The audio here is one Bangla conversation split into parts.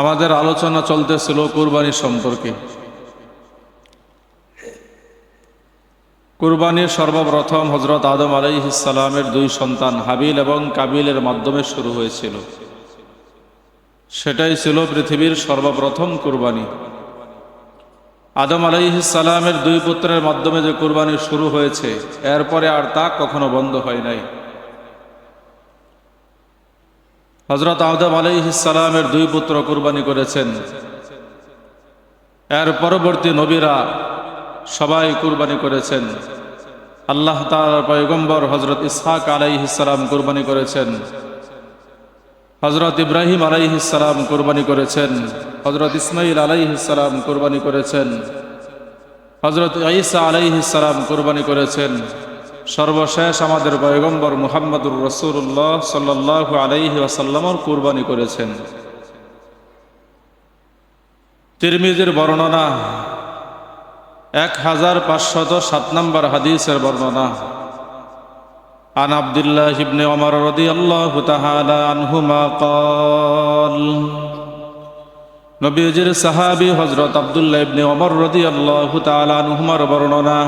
আমাদের আলোচনা চলতেছিল কুরবানি সম্পর্কে। কুরবানির সর্বপ্রথম হজরত আদম আলাইহিসালামের দুই সন্তান হাবিল এবং কাবিলের মাধ্যমে শুরু হয়েছিল। সেটাই ছিল পৃথিবীর সর্বপ্রথম কুরবানি। আদম আলাইহিসালামের দুই পুত্রের মাধ্যমে যে কুরবানি শুরু হয়েছে, এরপরে আর তা কখনো বন্ধ হয় নাই। হজরত আদম আলাইহিসালামের দুই পুত্র কুরবানি করেছেন। এর পরবর্তী নবীরা সবাই কুরবানি করেছেন। আল্লাহ তাআলার পয়গম্বর হজরত ইসহাক আলাইহিসালাম কুরবানি করেছেন। হজরত ইব্রাহিম আলাইহিসালাম কুরবানি করেছেন। হজরত ইসমাইল আলাইহিসালাম কুরবানি করেছেন। হজরত ঈসা আলাইহিসালাম কুরবানি করেছেন। সর্বশেষ আমাদের পয়গম্বর মুহাম্মদুর রসুল্লাহ সাল্লাহ আলাইহি ওয়াসাল্লামর কুরবানি করেছেন তিরমিজের বর্ণনা এক হাজার পাঁচশত সাত নম্বর হাদিসের বর্ণনা عن عبد الله بن عمر رضي الله تعالى عنهما قال নবীজির সাহাবী হযরত আব্দুল্লাহ ইবনে ওমর রাদিয়াল্লাহু তাআলা আনহুমার বর্ণনা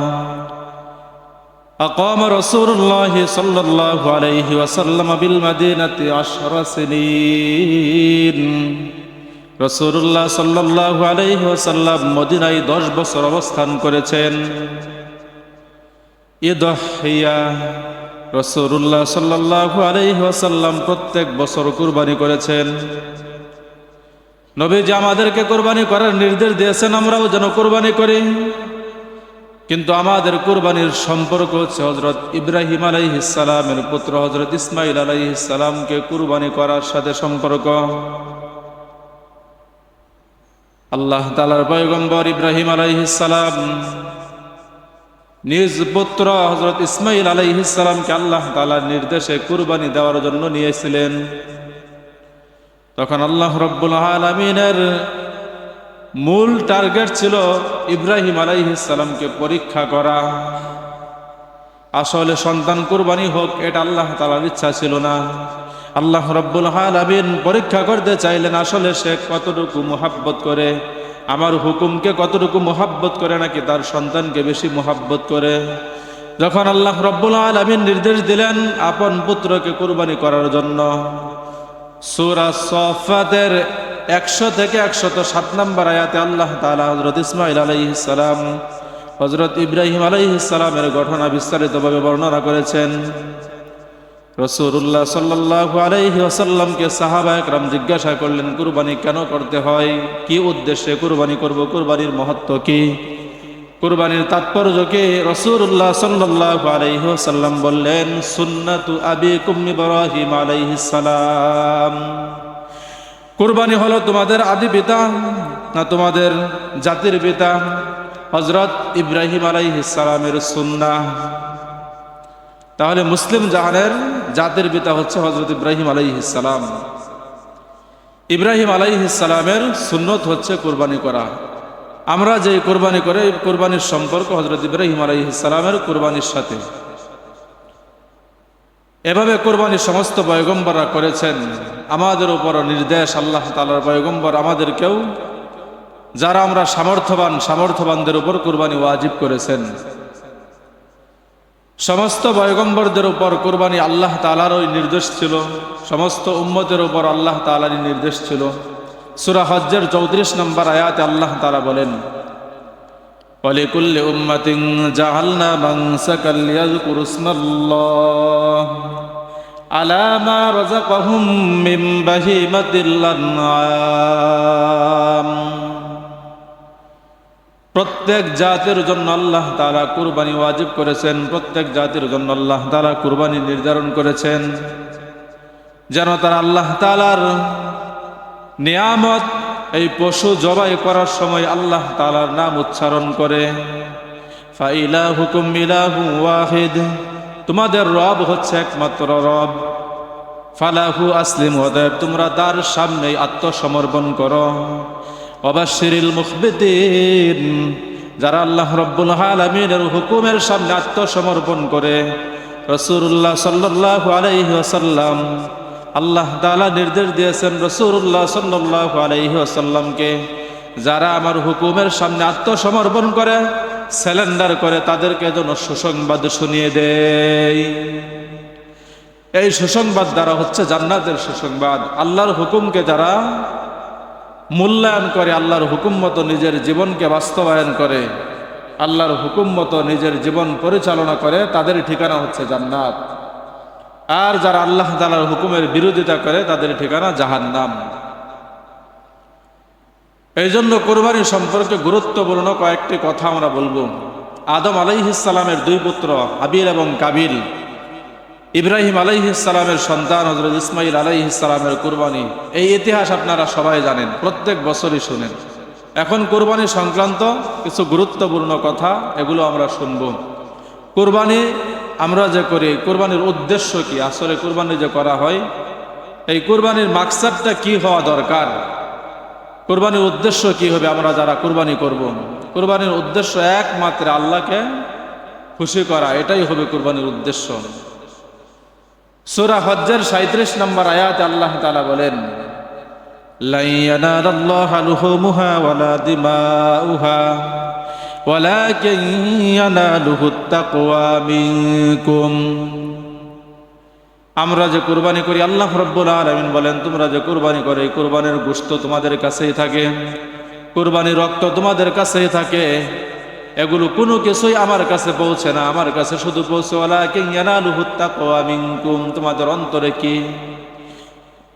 أقام رسول الله صلى الله عليه وسلم بالمدينة عشر سنين রসুল্লাহ সাল্লাহ আলাইহি ওয়াসাল্লাম মদিনায় দশ বছর অবস্থান করেছেন ইদহিয়া রসুল্লাহ সাল্লাহ আলাইহি ওয়াসাল্লাম প্রত্যেক বছর কুরবানি করেছেন নবীজি আমাদেরকে কোরবানি করার নির্দেশ দিয়েছেন আমরাও যেন কোরবানি করি কিন্তু আমাদের কোরবানির সম্পর্ক হচ্ছে হজরত ইব্রাহিম আলাইহিসালামের পুত্র হজরত ইসমাইল আলাইহিসালামকে কুরবানি করার সাথে সম্পর্ক। আল্লাহ তালার পয়গম্বর ইব্রাহিম আলাইহিসালাম নিজ পুত্র হজরত ইসমাইল আলাইহিসালামকে আল্লাহ তালার নির্দেশে কুরবানি দেওয়ার জন্য নিয়েছিলেন। তখন আল্লাহ রব্বুল আলমিনের মূল টার্গেট ছিল ইব্রাহিম আলাইহিসালামকে পরীক্ষা করা। আসলে সন্তান কুরবানি হোক, এটা আল্লাহ তালার ইচ্ছা ছিল না। আল্লাহ রব্বুল আলমিন পরীক্ষা করতে চাইলেন আসলে সে কতটুকু মোহাব্বত করে, আমার হুকুমকে কতটুকু মোহাব্বত করে নাকি তার সন্তানকে বেশি মোহাব্বত করে। যখন আল্লাহ রব্বুল আলমিন নির্দেশ দিলেন আপন পুত্রকে কুরবানি করার জন্য, সুরা সফাতের একশো থেকে একশত সাত নম্বর আয়াতে আল্লাহ তালা হজরত ইসমাইল আলাইহিসালাম হজরত ইব্রাহিম আলাইহিসালামের ঘটনা বিস্তারিতভাবে বর্ণনা করেছেন। রসুল্লাহ সাল্লাহ আলাইহি আসাল্লামকে সাহাবা একরাম জিজ্ঞাসা করলেন, কুরবানি কেন করতে হয়? কি উদ্দেশ্যে কুরবানি করব? কুরবানির মহত্ব কি? কুরবানির তাৎপর্য কি? রসুল্লাহ সাল্লাহ আলাইহি আসাল্লাম বললেন, সুন্নাতু আবি কুম্মি সালাম। কুরবানি হলো তোমাদের আদি পিতা না তোমাদের জাতির পিতা হজরত ইব্রাহিম আলাইহিস সালামের সুন্নাহ। তাহলে মুসলিম জাহানের জাতির পিতা হচ্ছে হজরত ইব্রাহিম আলাইহিসালাম ইব্রাহিম আলাইহিসালামের সুন্নত হচ্ছে কোরবানি করা। আমরা যে কোরবানি করে কোরবানির সম্পর্ক হজরত ইব্রাহিম আলাইহিসালামের কোরবানির সাথে। এভাবে কোরবানির সমস্ত পয়গম্বররা করেছেন। আমাদের উপর নির্দেশ আল্লাহ তালার পয়গম্বর আমাদেরকেও, যারা আমরা সামর্থ্যবান, সামর্থ্যবানদের উপর কোরবানি ওয়াজিব করেছেন। সমস্ত বয়গম্বরদের উপর কোরবানি আল্লাহ তালার ওই নির্দেশ ছিল, সমস্ত উম্মতের উপর আল্লাহ তালারই নির্দেশ ছিল। সুরা হজ্জের চৌত্রিশ নম্বর আয়াতে আল্লাহ তালা বলেন অলিকুল্লি উম্মাতিং জাহালনা মাংসাকাল ইয়াযকুরু ইসমাল্লাহ আলা মা রাযাকাহুম মিন বাহিমাতিল আনআম। প্রত্যেক জাতির জন্য আল্লাহ তারা কুরবানি ওয়াজিব করেছেন, প্রত্যেক জাতির জন্য আল্লাহ তারা কুরবানি নির্ধারণ করেছেন। যেন তারা আল্লাহ তালার নিয়ামত এই পশু জবাই করার সময় আল্লাহ তালার নাম উচ্চারণ করে হুকুম মিলাহু ওয়াহিদ। তোমাদের রব হচ্ছে একমাত্র রব। ফালাহু আসলিম হদেব তোমরা তার সামনে আত্মসমর্পণ করো। অবাশিরিল মুখবিদিন যারা আল্লাহ রব্বুল আলমিনের হুকুমের সামনে আত্মসমর্পণ করে রসুল্লাহ সাল্লাহ আলাইহি আল্লাহ তাআলা নির্দেশ দিয়েছেন রসুল্লাহ সাল্লাহ আলাইহি আসাল্লামকে যারা আমার হুকুমের সামনে আত্মসমর্পণ করে স্যালেন্ডার করে তাদেরকে যেন সুসংবাদ শুনিয়ে দেয় এই সুসংবাদ দ্বারা হচ্ছে জান্নাতের সুসংবাদ। আল্লাহর হুকুমকে যারা মূল্যায়ন করে, আল্লাহর হুকুম মতো নিজের জীবনকে বাস্তবায়ন করে, আল্লাহর হুকুম মতো নিজের জীবন পরিচালনা করে, তাদের ঠিকানা হচ্ছে জান্নাত। আর যারা আল্লাহ তালার হুকুমের বিরোধিতা করে, তাদের ঠিকানা জাহান নাম এই জন্য কোরবানি সম্পর্কে গুরুত্বপূর্ণ কয়েকটি কথা আমরা বলব। আদম আলাইহিসালামের দুই পুত্র হাবিল এবং কাবিল ইব্রাহিম আলাইহিসালামের সন্তান হজরত ইসমাইল আলাইহিসালামের কুরবানি। এই ইতিহাস আপনারা সবাই জানেন, প্রত্যেক বছরই শুনেন। এখন কোরবানি সংক্রান্ত কিছু গুরুত্বপূর্ণ কথা, এগুলো আমরা শুনব। কোরবানি আমরা যে করি, কোরবানির উদ্দেশ্য কি? আসলে কোরবানি যে করা হয়, এই কোরবানির মাকসাদটা কি হওয়া দরকার? কোরবানির উদ্দেশ্য কি হবে? আমরা যারা কোরবানি করব। কোরবানির উদ্দেশ্য একমাত্র আল্লাহকে খুশি করা, এটাই হবে কোরবানির উদ্দেশ্য। সুরা হজ্জের সাঁত্রিশ নম্বর আয়াত আল্লাহ তালা বলেন লাইয়ানা আল্লাহ আলুহ ওয়ালা দিমা উহা ولكن يناله التقوى منكم আমরা যে কুরবানি করি আল্লাহ রব্বুল আলমিন বলেন তোমরা যে কুরবানি করে এই কুরবানির গোস্ত তোমাদের কাছেই থাকে কুরবানির রক্ত তোমাদের কাছেই থাকে এগুলো কোনো কিছুই আমার কাছে পৌঁছে না আমার কাছে শুধু পৌঁছে ওলা মিনকুম তোমাদের অন্তরে কি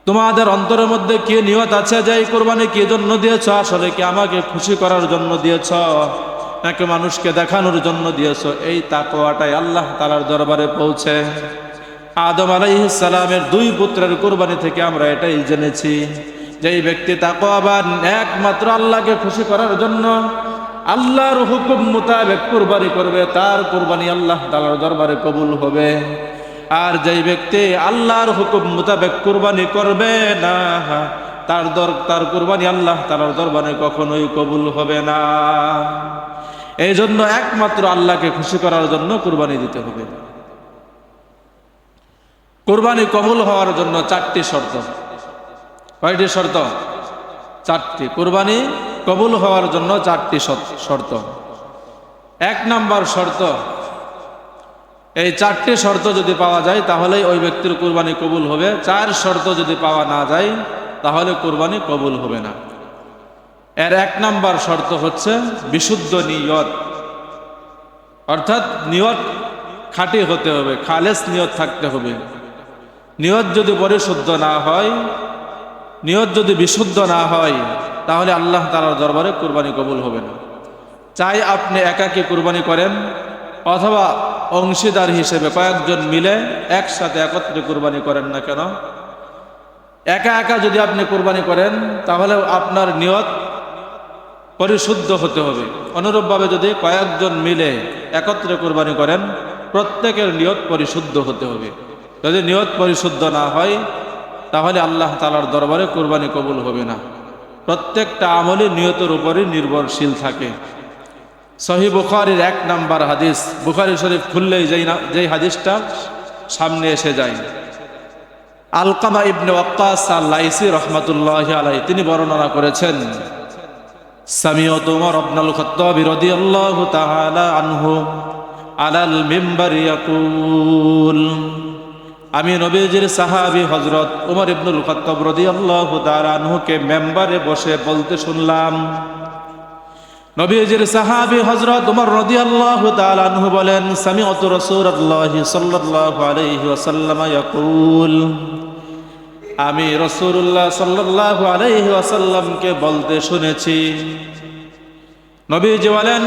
তোমাদের অন্তরের মধ্যে কি নিয়ত আছে যে এই কোরবানি কি জন্য দিয়েছ আসলে কি আমাকে খুশি করার জন্য দিয়েছ নাকি মানুষকে দেখানোর জন্য দিয়েছ। এই তাকওয়াটাই আল্লাহ তালার দরবারে পৌঁছে। আদম আলাইসালামের দুই পুত্রের কোরবানি থেকে আমরা এটাই জেনেছি যে এই ব্যক্তি তাকওয়াবান, একমাত্র আল্লাহকে খুশি করার জন্য আল্লাহর হুকুম মোতাবেক কোরবানি করবে, তার কোরবানি আল্লাহ তালার দরবারে কবুল হবে। আর যেই ব্যক্তি আল্লাহর হুকুম মোতাবেক কোরবানি করবে না, তার দর, তার কোরবানি আল্লাহ তালার দরবারে কখনোই কবুল হবে না। এই জন্য একমাত্র আল্লাহকে খুশি করার জন্য কোরবানি দিতে হবে। কোরবানি কবুল হওয়ার জন্য চারটি শর্ত। কয়টি শর্ত? চারটি। কোরবানি কবুল হওয়ার জন্য চারটি শর্ত। এক নাম্বার শর্ত, এই চারটি শর্ত যদি পাওয়া যায়, তাহলেই ওই ব্যক্তির কোরবানি কবুল হবে। চার শর্ত যদি পাওয়া না যায়, তাহলে কোরবানি কবুল হবে না। এর এক নাম্বার শর্ত হচ্ছে বিশুদ্ধ নিয়ত। অর্থাৎ নিয়ত খাঁটি হতে হবে, খালেস নিয়ত থাকতে হবে। নিয়ত যদি পরিশুদ্ধ না হয়, নিয়ত যদি বিশুদ্ধ না হয়, তাহলে আল্লাহ তালার দরবারে কোরবানি কবুল হবে না। চাই আপনি একাকে কোরবানি করেন, অথবা অংশীদার হিসেবে কয়েকজন মিলে একসাথে একত্রে কোরবানি করেন না কেন? একা একা যদি আপনি কোরবানি করেন, তাহলে আপনার নিয়ত পরিশুদ্ধ হতে হবে। অনুরূপভাবে যদি কয়েকজন মিলে একত্রে কোরবানি করেন, প্রত্যেকের নিয়ত পরিশুদ্ধ হতে হবে। যদি নিয়ত পরিশুদ্ধ না হয়, তাহলে আল্লাহ তালার দরবারে কোরবানি কবুল হবে না। প্রত্যেকটা আমলই নিয়তের উপরই নির্ভরশীল থাকে। সহি বুখারির এক নাম্বার হাদিস, বুখারি শরীফ খুললেই যেই না যেই হাদিসটা সামনে এসে যায়। আলকামা ইবনে ওয়াক্কাস আল্লাইসি রহমাতুল্লাহ আলাই তিনি বর্ণনা করেছেন সামিয়ত উমর আবনাল খত্তাব রাদিয়াল্লাহু তাআলা আনহু আলাল মিম্বার ইয়াকুল আমি নবীজির সাহাবি হজরত উমর ইবনুল খত্তাব তাআলা আনহুকে মেম্বারে বসে বলতে শুনলাম। নবীজির সাহাবি হজরত উমর রাদিয়াল্লাহু তাআলা আনহু বলেন সামি'তু রাসূলুল্লাহি সাল্লাল্লাহু আলাইহি ওয়াসাল্লাম ইয়াকুল আমি রাসূলুল্লাহ সাল্লাল্লাহু আলাইহি ওয়াসাল্লামকে বলতে শুনেছি। নবীজি বলেন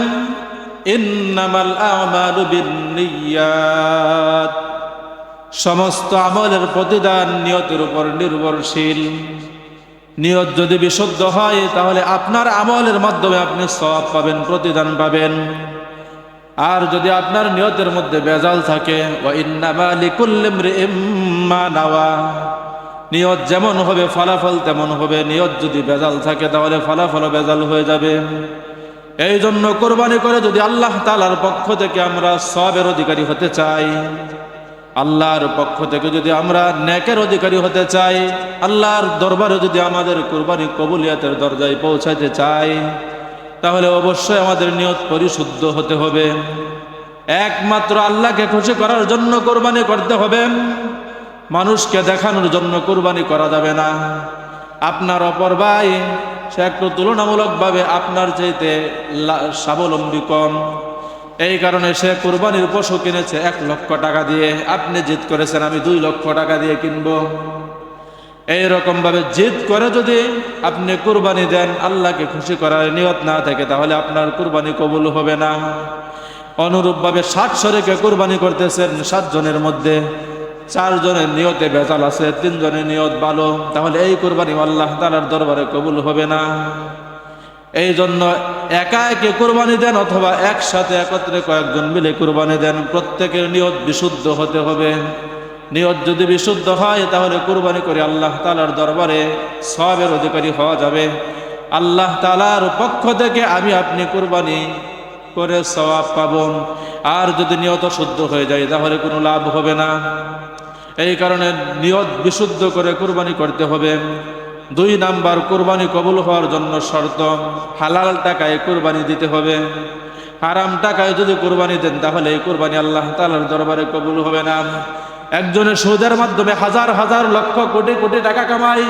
সমস্ত আমলের প্রতিদান নিয়তের উপর নির্ভরশীল। নিয়ত যদি বিশুদ্ধ হয়, তাহলে আপনার আমলের মাধ্যমে আপনি সব পাবেন, প্রতিদান পাবেন। আর যদি আপনার নিয়তের মধ্যে বেজাল থাকে নিয়ত যেমন হবে ফলাফল, তেমন হবে নিয়ত। যদি বেজাল থাকে, তাহলে ফলাফল বেজাল হয়ে যাবে। এই জন্য কোরবানি করে যদি আল্লাহ তালার পক্ষ থেকে আমরা সবের অধিকারী হতে চাই, আল্লাহর পক্ষ থেকে যদি আমরা ন্যাকের অধিকারী হতে চাই, আল্লাহর দরবারে যদি আমাদের কোরবানি কবুলিয়াতের দরজায় পৌঁছাতে চাই, তাহলে অবশ্যই আমাদের নিয়ত পরিশুদ্ধ হতে হবে। একমাত্র আল্লাহকে খুশি করার জন্য কোরবানি করতে হবে। মানুষকে দেখানোর জন্য কোরবানি করা যাবে না। আপনার অপর ভাই, সে একটু তুলনামূলকভাবে আপনার চাইতে স্বাবলম্বী কম। এই কারণে সে কোরবানির পশু কিনেছে এক লক্ষ টাকা দিয়ে। আপনি জিত করেছেন, আমি দুই লক্ষ টাকা দিয়ে কিনবো। এইরকম ভাবে জিদ করে যদি আপনি কুরবানি দেন, আল্লাহকে খুশি করার নিয়ত না থাকে, তাহলে আপনার কুরবানি কবুল হবে না। অনুরূপভাবে ষাট শরীকে কুরবানি করতেছেন সাতজনের মধ্যে। চারজনের নিয়তে বেজাল আছে তিনজনের নিয়ত ভালো। তাহলে এই কুরবানি আল্লাহ তালার দরবারে কবুল হবে না। এই জন্য একা একে কোরবানি দেন অথবা একসাথে একত্রে কয়েকজন মিলে কোরবানি দেন, প্রত্যেকের নিয়ত বিশুদ্ধ হতে হবে। নিয়ত যদি বিশুদ্ধ হয়, তাহলে কোরবানি করে আল্লাহ তালার দরবারে সবের অধিকারী হওয়া যাবে। আল্লাহ তালার পক্ষ থেকে আমি আপনি কোরবানি করে সওয়াব পাব। আর যদি নিয়ত শুদ্ধ হয়ে যায়, তাহলে কোনো লাভ হবে না। এই কারণে নিয়ত বিশুদ্ধ করে কোরবানি করতে হবে। দুই নাম্বার, কোরবানি কবুল হওয়ার জন্য শর্ত, হালাল টাকায় কোরবানি দিতে হবে। হারাম টাকায় যদি কোরবানি দেন, তাহলে এই কোরবানি আল্লাহ তালার দরবারে কবুল হবে না। একজনের সুদের মাধ্যমে হাজার হাজার লক্ষ কোটি কোটি টাকা কামাই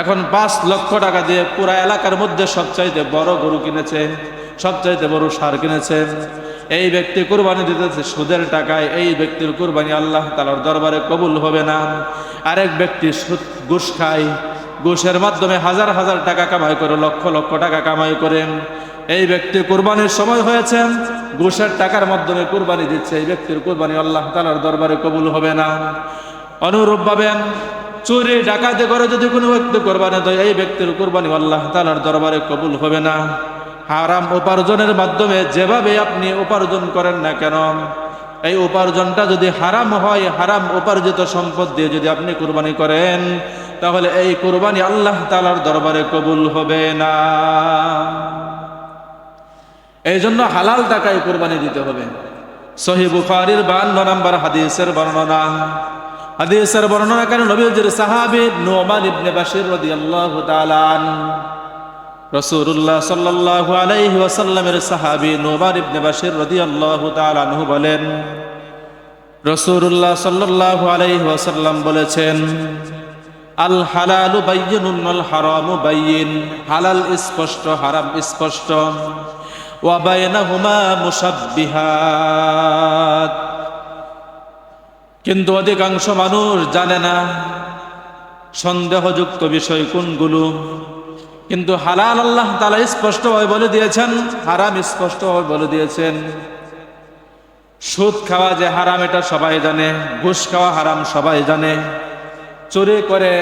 এখন পাঁচ লক্ষ টাকা দিয়ে পুরা এলাকার মধ্যে সবচাইতে বড় গরু কিনেছে। সবচাইতে বড় সার কিনেছেন। এই ব্যক্তি কোরবানি দিতেছে সুদের টাকায়, এই ব্যক্তির কোরবানি আল্লাহ তালার দরবারে কবুল হবে না। আরেক ব্যক্তি সুদ, ঘুষ খায়, ঘুষের মাধ্যমে হাজার হাজার টাকা কামাই করে, লক্ষ লক্ষ টাকা কামাই করে। এই ব্যক্তি কোরবানির সময় হয়েছে ঘুষের টাকার মাধ্যমে কোরবানি দিচ্ছে, এই ব্যক্তির কোরবানি আল্লাহ তালার দরবারে কবুল হবে না। অনুরূপভাবে চুরি, ডাকাতি করে যদি কোনো ব্যক্তি কোরবানি দেয়, এই ব্যক্তির কোরবানি আল্লাহ তালার দরবারে কবুল হবে না। হারাম উপার্জনের মাধ্যমে যেভাবে আপনি উপার্জন করেন না কেন, এই উপার্জনটা যদি হারাম হয়, হারাম উপার্জিত সম্পদ দিয়ে যদি আপনি কোরবানি করেন, তাহলে এই কোরবানি আল্লাহ তালার দরবারে কবুল হবে না। এই জন্য হালাল টাকায় কোরবানি দিতে হবে। সহি বুখারির বান্ন নম্বর হাদিসের বর্ণনা। হাদিসের বর্ণনা কেন নবীজির সাহাবী নোমান ইবনে বাশির রাদিয়াল্লাহু তাআলা আন রাসূলুল্লাহ সাল্লাল্লাহু আলাইহি ওয়াসাল্লামের সাহাবী নোমান ইবনে বাশির রাদিয়াল্লাহু তাআলা আনহু বলেন, রাসূলুল্লাহ সাল্লাল্লাহু আলাইহি ওয়াসাল্লাম বলেছেন, আল হালালু বাইয়িনুন আল হারামু বাইয়িন, হালাল স্পষ্ট, হারাম স্পষ্ট। ওয়া বাইনাহুমা মুসাব্বিহাত কিন্তু অধিকাংশ মানুষ জানে না সন্দেহযুক্ত বিষয় কোনগুলো। কিন্তু হালাল আল্লাহ তালা স্পষ্টভাবে বলে দিয়েছেন, হারাম স্পষ্টভাবে বলে দিয়েছেন। সুদ খাওয়া যে হারাম, এটা সবাই জানে। ঘুষ খাওয়া হারাম, সবাই জানে। চুরি করে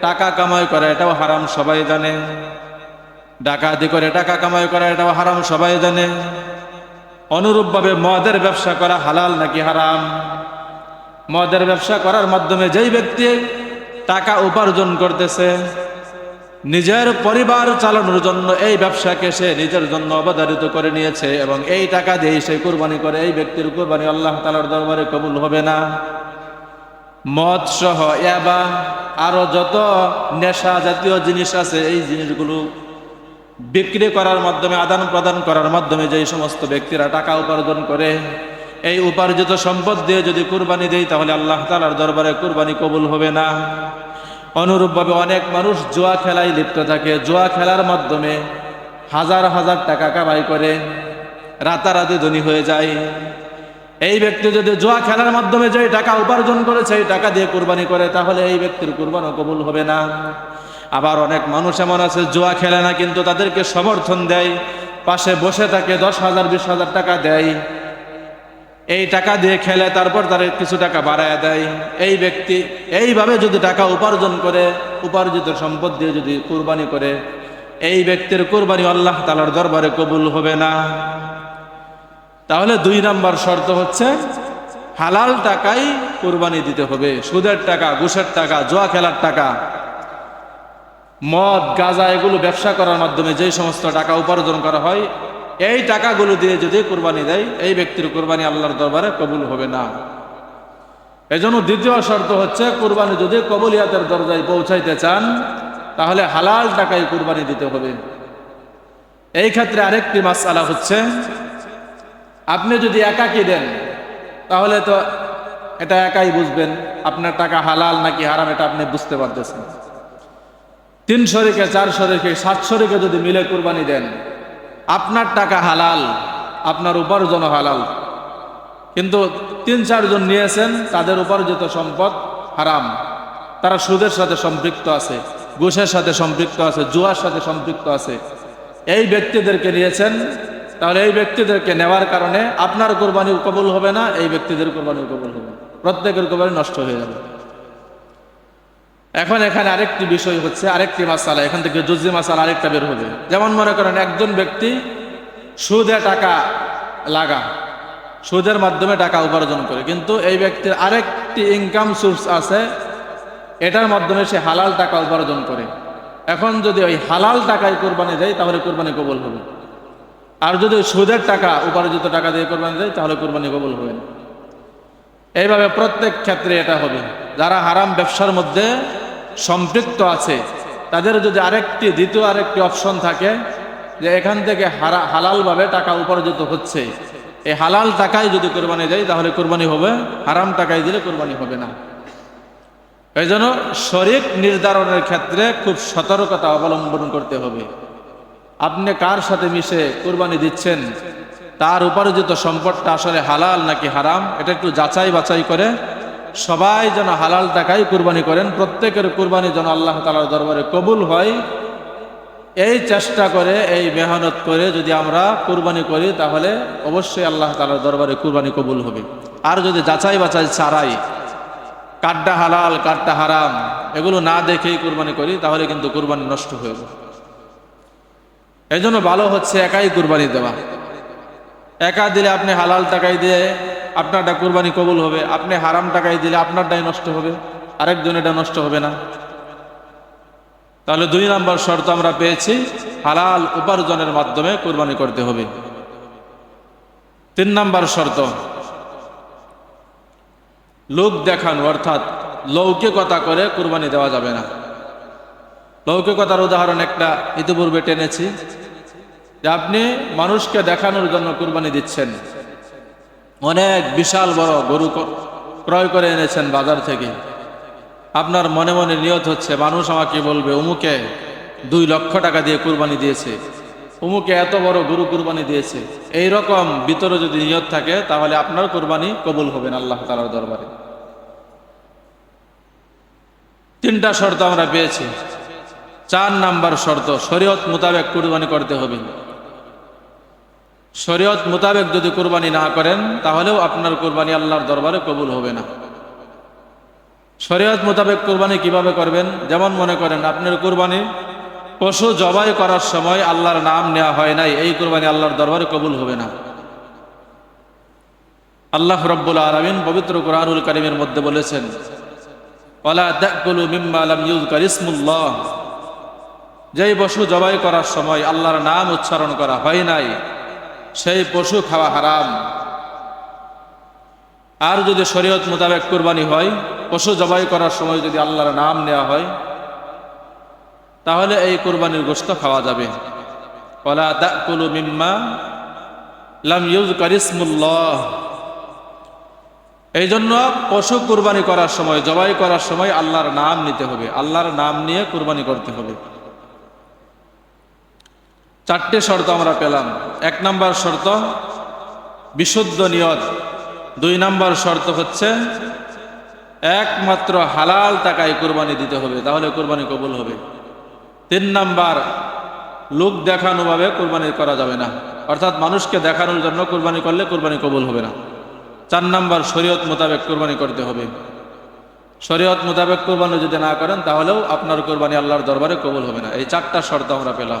টাকা কামাই করে, এটাও হারাম, সবাই জানে। ডাকাতি করে টাকা কামাই করা, এটাও হারাম, সবাই জানে। অনুরূপভাবে মদের ব্যবসা করা হালাল নাকি হারাম? মদের ব্যবসা করার মাধ্যমে যেই ব্যক্তি টাকা উপার্জন করতেছে নিজের পরিবার চালানোর জন্য এই ব্যবসাকে সে নিজের জন্য অবধারিত করে নিয়েছে এবং এই টাকা দিয়ে সে কোরবানি করে। এই ব্যক্তির কোরবানি আল্লাহ তালার দরবারে কবুল হবে না। মদ সহ ইয়াবা, আরও যত নেশা জাতীয় জিনিস আছে, এই জিনিসগুলো বিক্রি করার মাধ্যমে, আদান প্রদান করার মাধ্যমে যেই সমস্ত ব্যক্তিরা টাকা উপার্জন করে, এই উপার্জিত সম্পদ দিয়ে যদি কুরবানি দেয় তাহলে আল্লাহ তালার দরবারে কুরবানি কবুল হবে না। অনুরূপভাবে অনেক মানুষ জুয়া খেলায় লিপ্ত থাকে। জুয়া খেলার মাধ্যমে হাজার হাজার টাকা কামাই করে, রাতারাতি ধনী হয়ে যায়। এই ব্যক্তি যদি জুয়া খেলার মাধ্যমে যে টাকা উপার্জন করেছে এই টাকা দিয়ে কুরবানি করে, তাহলে এই ব্যক্তির কুরবানও কবুল হবে না। আবার অনেক মানুষ এমন আছে, জুয়া খেলে না, কিন্তু তাদেরকে সমর্থন দেয়, পাশে বসে থাকে, দশ হাজার, বিশ হাজার টাকা দেয়। এই টাকা দিয়ে খেলে তারপর তার কিছু টাকা বাড়ায় দেয়। এই ব্যক্তি এইভাবে যদি টাকা উপার্জন করে, উপার্জিত সম্পদ দিয়ে যদি কুরবানি করে, এই ব্যক্তির কুরবানি আল্লাহ তালার দরবারে কবুল হবে না। তাহলে দুই নাম্বার শর্ত হচ্ছে, হালাল টাকাই কুরবানি দিতে হবে। সুদের টাকা, ঘুষের টাকা, জোয়া খেলার টাকা, মদ, গাঁজা, এগুলো ব্যবসা করার মাধ্যমে যে সমস্ত টাকা উপার্জন করা হয় এই টাকাগুলো দিয়ে যদি কোরবানি দেয়, এই ব্যক্তির কোরবানি আল্লাহর দরবারে কবুল হবে না। এজন্য দ্বিতীয় শর্ত হচ্ছে, কুরবানি যদি কবুলিয়াতের দরজায় পৌঁছাইতে চান, তাহলে হালাল টাকায় কুরবানি দিতে হবে। এই ক্ষেত্রে আরেকটি মাস মাসালা হচ্ছে, আপনি যদি একাকি দেন, তাহলে তো এটা একাই বুঝবেন, আপনার টাকা হালাল নাকি হারাম, এটা আপনি বুঝতে পারতেছেন। তিন শরিকে, চার শরিকে, সাত শরিকে যদি মিলে কুরবানি দেন আপনার টাকা হালাল, আপনার উপার্জন হালাল। কিন্তু তিন, চারজন নিয়েছেন, তাদের উপার্জিত সম্পদ হারাম। তারা সুদের সাথে সম্পৃক্ত আছে, ঘুষের সাথে সম্পৃক্ত আছে, জুয়ার সাথে সম্পৃক্ত আছে। এই ব্যক্তিদেরকে নিয়েছেন, তাহলে এই ব্যক্তিদেরকে নেওয়ার কারণে আপনার কোরবানি কবুল হবে না, এই ব্যক্তিদের কোরবানি কবুল হবে প্রত্যেকের কোরবানি নষ্ট হয়ে যাবে। এখন এখানে আরেকটি বিষয় হচ্ছে, আরেকটি মাসালা, এখান থেকে জুজি মাসালা আরেকটা বের হবে যেমন মনে করেন, একজন ব্যক্তি সুদে টাকা লাগা সুদের মাধ্যমে টাকা উপার্জন করে, কিন্তু এই ব্যক্তির আরেকটি ইনকাম সোর্স আছে, এটার মাধ্যমে সে হালাল টাকা উপার্জন করে। এখন যদি ওই হালাল টাকায় কোরবানি দেয়, তাহলে কোরবানি কবুল হবে। আর যদি সুদের টাকা, উপার্জিত টাকা দিয়ে কোরবানি দেয়, তাহলে কোরবানি কবুল হবে এইভাবে প্রত্যেক ক্ষেত্রে এটা হবে। যারা হারাম ব্যবসার মধ্যে সম্পৃক্ত আছে। তাদের যদি আরেকটি, দ্বিতীয় আরেকটি অপশন থাকে, যে এখান থেকে হারা, হালালভাবে টাকা উপার্জিত হচ্ছে। এই হালাল টাকায় যদি কোরবানি দেয়, তাহলে কোরবানি হবে। হারাম টাকায় দিলে কোরবানি হবে না। এই জন্য শরিক নির্ধারণের ক্ষেত্রে খুব সতর্কতা অবলম্বন করতে হবে। আপনি কার সাথে মিশে কোরবানি দিচ্ছেন? তার উপার্জিত সম্পদটা আসলে হালাল নাকি হারাম? এটা একটু যাচাই বাছাই করে সবাই যেন হালাল টাকাই কুরবানি করেন, প্রত্যেকের কুরবানি যেন আল্লাহ তালার দরবারে কবুল হয়। এই চেষ্টা করে, এই মেহনত করে যদি আমরা কুরবানি করি, তাহলে অবশ্যই আল্লাহ তালার দরবারে কুরবানি কবুল হবে। আর যদি যাচাই বাছাই ছাড়াই, কাঠটা হালাল, কাঠটা হারাম, এগুলো না দেখেই কুরবানি করি, তাহলে কিন্তু কুরবানি নষ্ট হয়ে যাবে। এই জন্য ভালো হচ্ছে একাই কুরবানি দেওয়া। একা দিলে আপনি হালাল টাকায় দিয়ে আপনারটা কোরবানি কবুল হবে, আপনি হারাম টাকায় দিলে আপনারটাই নষ্ট হবে আরেকজন এটা নষ্ট হবে না। তাহলে দুই নম্বর শর্ত আমরা পেয়েছি, হালাল উপার্জনের মাধ্যমে কুরবানি করতে হবে। তিন নম্বর শর্ত, লোক দেখানো, অর্থাৎ লৌকিকতা করে কুরবানি দেওয়া যাবে না। লৌকিকতার উদাহরণ একটা ইতিপূর্বে টেনেছি, যে আপনি মানুষকে দেখানোর জন্য কুরবানি দিচ্ছেন। অনেক বিশাল বড় গরু ক্রয় করে এনেছেন বাজার থেকে। আপনার মনে মনে নিয়ত হচ্ছে, মানুষ আমাকে বলবে অমুকে দুই লক্ষ টাকা দিয়ে কুরবানি দিয়েছে। অমুকে এত বড় গরু কুরবানি দিয়েছে। এই রকম ভিতরে যদি নিয়ত থাকে, তাহলে আপনার কুরবানি কবুল হবেন আল্লাহ তালার দরবারে। তিনটা শর্ত আমরা পেয়েছি। চার নাম্বার শর্ত, শরীয়ত মোতাবেক কুরবানি করতে হবে। শরীয়ত মোতাবেক যদি কুরবানি না করেন, তাহলেও আপনার কুরবানি আল্লাহর দরবারে কবুল হবে না। শরীয়ত মোতাবেক কুরবানি কীভাবে করবেন? যেমন মনে করেন, আপনার কুরবানি পশু জবাই করার সময় আল্লাহর নাম নেওয়া হয় নাই, এই কুরবানি আল্লাহর দরবারে কবুল হবে না। আল্লাহ রব্বুল আলমিন পবিত্র কোরআনুল করিমের মধ্যে বলেছেন যেই পশু জবাই করার সময় আল্লাহর নাম উচ্চারণ করা হয় নাই সেই পশু খাওয়া হারাম। আর যদি শরীয়ত মোতাবেক কুরবানি হয়, পশু জবাই করার সময় যদি আল্লাহর নাম নেওয়া হয়, তাহলে এই কুরবানির গোস্ত খাওয়া যাবে। ওলা তাকুলু মিম্মা লাম ইউযকার ইসমুল্লাহ। এই জন্য পশু কুরবানি করার সময়, জবাই করার সময় আল্লাহর নাম নিতে হবে। আল্লাহর নাম নিয়ে কুরবানি করতে হবে। চারটে শর্ত আমরা পেলাম। এক নাম্বার শর্ত, বিশুদ্ধ নিয়ত। দুই নাম্বার শর্ত হচ্ছে, একমাত্র হালাল টাকায় কুরবানি দিতে হবে, তাহলে কুরবানি কবুল হবে। তিন নাম্বার, লোক দেখানোভাবে কুরবানি করা যাবে না। অর্থাৎ মানুষকে দেখানোর জন্য কোরবানি করলে কোরবানি কবুল হবে না। চার নাম্বার, শরীয়ত মোতাবেক কোরবানি করতে হবে। শরীয়ত মোতাবেক কোরবানি যদি না করেন, তাহলেও আপনার কোরবানি আল্লাহর দরবারে কবুল হবে না। এই চারটা শর্ত আমরা পেলাম।